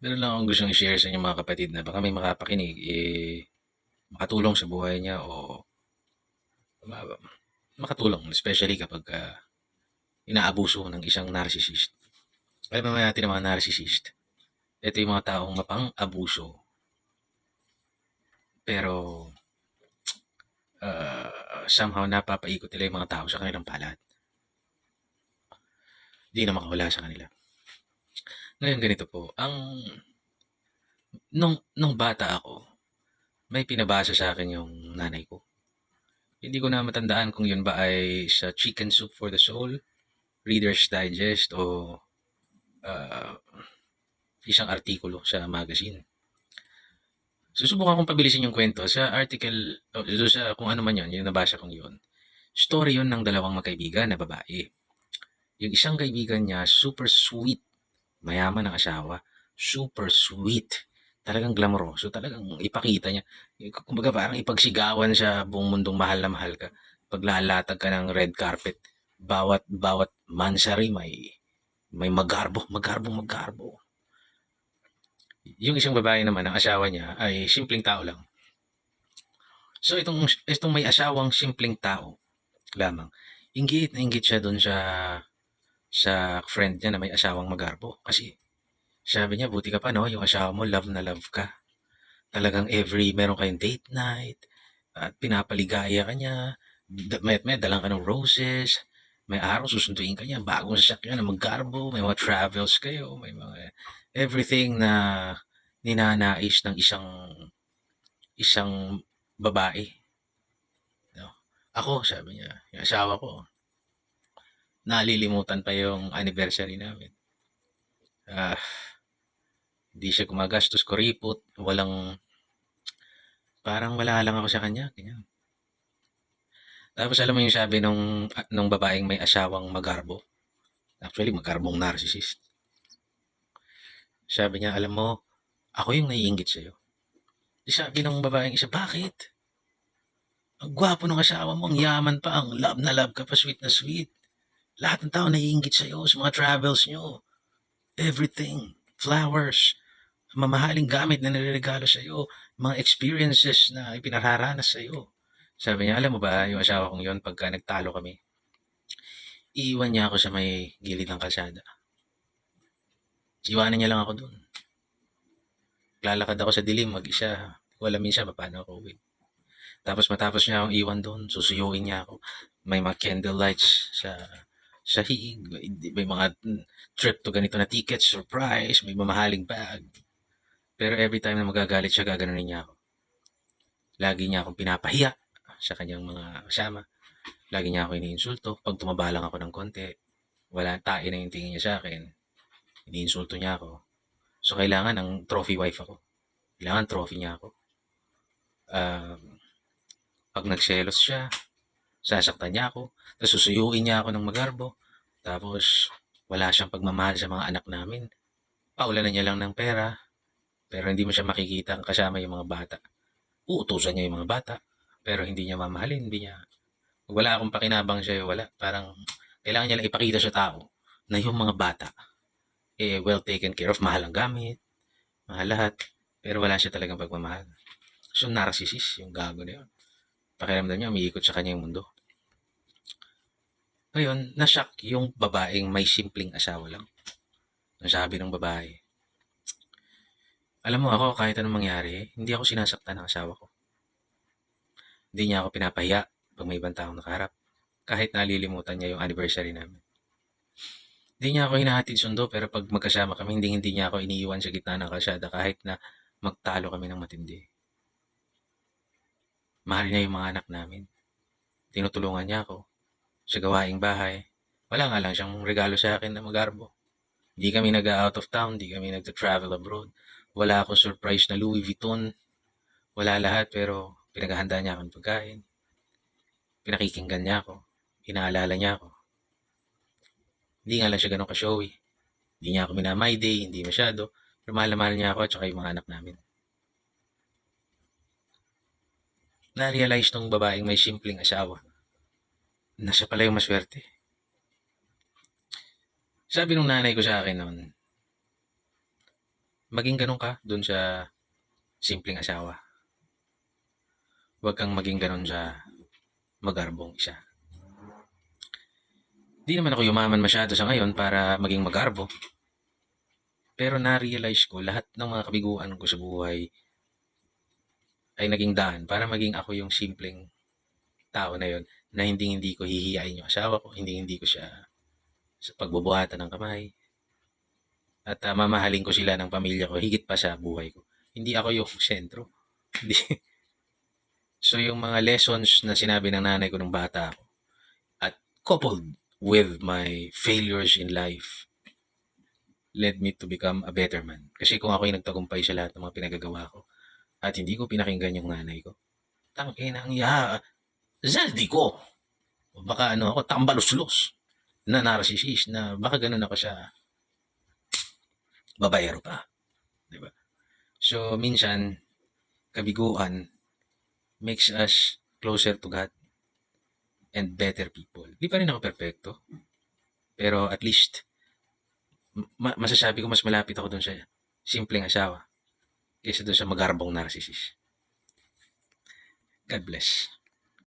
Meron lang akong gustong i-share sa inyong mga kapatid na baka may makapakinig, eh, makatulong sa buhay niya o ma- makatulong, especially kapag ah, inaabuso ng isang narcissist. Alam naman natin ang mga narcissist. Ito yung mga taong mapang-abuso. Pero ah, somehow napapaikot nila yung mga tao sa kanilang palad. Hindi na makawala sa kanila. Ngayon ganito po, ang nung nung bata ako, may pinabasa sa akin yung nanay ko. Hindi ko na matandaan kung yun ba ay sa Chicken Soup for the Soul, Reader's Digest o ah, isang artikulo sa magazine. Susubukan kong pabilisin yung kwento sa article, o doon sa kung ano man yun, yung nabasa kong yun. Story yun ng dalawang magkaibigan na babae. Yung isang kaibigan niya, super sweet, mayaman ang asawa, super sweet, talagang glamoroso, talagang ipakita niya. Kumbaga parang ipagsigawan sa buong mundong mahal na mahal ka. Paglalatag ka ng red carpet, bawat bawat mansari may may magarbo, magarbo, magarbo. Yung isang babae naman, ang asawa niya ay simpleng tao lang. So itong itong may asawang simpleng tao lamang. Inggit na inggit siya doon sa sa friend niya na may asawang magarbo kasi sabi niya buti ka pa no, yung asawa mo love na love ka. Talagang every meron kayong date night at pinapaligaya ka niya. May, may dalang ka ng roses. May araw susunduin ka niya. Bagong sasakyan na maggarbo. May mga travels kayo. May mga everything na ninanais ng isang isang babae. No? Ako, sabi niya, yung asawa ko, nalilimutan pa yung anniversary namin. Ah, di siya gumagastos kuripot, walang, parang wala lang ako sa kanya. Ganyan. Tapos alam mo yung sabi nung, nung babaeng may asawang magarbo. Actually, magarbong narcissist. Sabi niya, alam mo, ako yung naiingit sa'yo. Di sabi ng babaeng isa, bakit? Ang gwapo ng asawa mo, ang yaman pa, ang love na love ka pa, sweet na sweet. Lahat ng tao naiingit sa'yo sa mga travels nyo. Everything. Flowers. Mamahaling gamit na niregalo sa'yo. Mga experiences na ipinararanas sa'yo. Sabi niya, alam mo ba, yung asawa kong yun, pagka nagtalo kami, iiwan niya ako sa may gilid ng kalsada. Iwanan niya lang ako doon. Lalakad ako sa dilim, mag-isa. Wala minsan paano ako uwi. Tapos matapos niya akong iwan doon, susuyuin niya ako. May mga candle lights sa sa hig, may, mga trip to ganito na tickets, surprise, may mamahaling bag. Pero every time na magagalit siya, gaganunin niya ako. Lagi niya akong pinapahiya sa kanyang mga kasama. Lagi niya ako iniinsulto. Pag tumaba lang ako ng konti, wala, tae na yung tingin niya sa akin. Iniinsulto niya ako. So, kailangan ng trophy wife ako. Kailangan trophy niya ako. Um, pag nagselos siya, sasaktan niya ako. Tapos susuyuin niya ako ng magarbo. Tapos, wala siyang pagmamahal sa mga anak namin. Paulanan niya lang ng pera. Pero hindi mo siya makikita kasama yung mga bata. Uutusan niya yung mga bata. Pero hindi niya mamahalin. Hindi niya... Wala akong pakinabang siya. Wala. Parang, kailangan niya lang ipakita sa tao na yung mga bata eh, well taken care of. Mahal ang gamit. Mahal lahat. Pero wala siya talagang pagmamahal. So, narcissist yung gago na yun. Pakiramdam niya, umiikot sa kanya yung mundo. Ngayon, nashock yung babaeng may simpleng asawa lang. Ang sabi ng babae, alam mo ako, kahit anong mangyari, hindi ako sinasaktan ng asawa ko. Hindi niya ako pinapahiya pag may ibang taong nakaharap. Kahit nalilimutan niya yung anniversary namin. Hindi niya ako hinahatid sundo, pero pag magkasama kami, hindi, hindi niya ako iniiwan sa gitna ng kalsada kahit na magtalo kami ng matindi. Mahal niya yung mga anak namin. Tinutulungan niya ako sa gawaing bahay. Wala nga lang siyang regalo sa akin na magarbo. Hindi kami nag-out of town, hindi kami nag-travel abroad. Wala akong surprise na Louis Vuitton. Wala lahat pero pinaghahanda niya akong pagkain. Pinakikinggan niya ako. Inaalala niya ako. Hindi nga lang siya ganun ka-showy. Hindi niya ako minamay day, hindi masyado. Pero mahal na mahal niya ako at saka yung mga anak namin. Na-realize nung babaeng may simpleng asawa na siya pala yung maswerte. Sabi nung nanay ko sa akin noon, maging ganun ka dun sa simpleng asawa. Huwag kang maging ganun sa magarbong isa. Di naman ako yumaman masyado sa ngayon para maging magarbo. Pero na-realize ko lahat ng mga kabiguan ko sa buhay ay naging daan para maging ako yung simpleng tao na yon na hindi hindi ko hihiyain yung asawa ko, hindi hindi ko siya sa pagbubuhatan ng kamay. At ah, mamahalin ko sila ng pamilya ko higit pa sa buhay ko. Hindi ako yung sentro. So yung mga lessons na sinabi ng nanay ko nung bata ako at coupled with my failures in life led me to become a better man. Kasi kung ako yung nagtagumpay sa lahat ng mga pinagagawa ko at hindi ko pinakinggan yung nanay ko, tangin ang ya, zaldi ko. Baka ano ako, tambaluslos na narcissist na baka ganun ako sa babayero pa. Di ba? So, minsan, kabiguan makes us closer to God and better people. Di pa rin ako perfecto. Pero at least, ma- masasabi ko mas malapit ako dun sa simpleng asawa kaysa dun sa magarbong narcissist. God bless.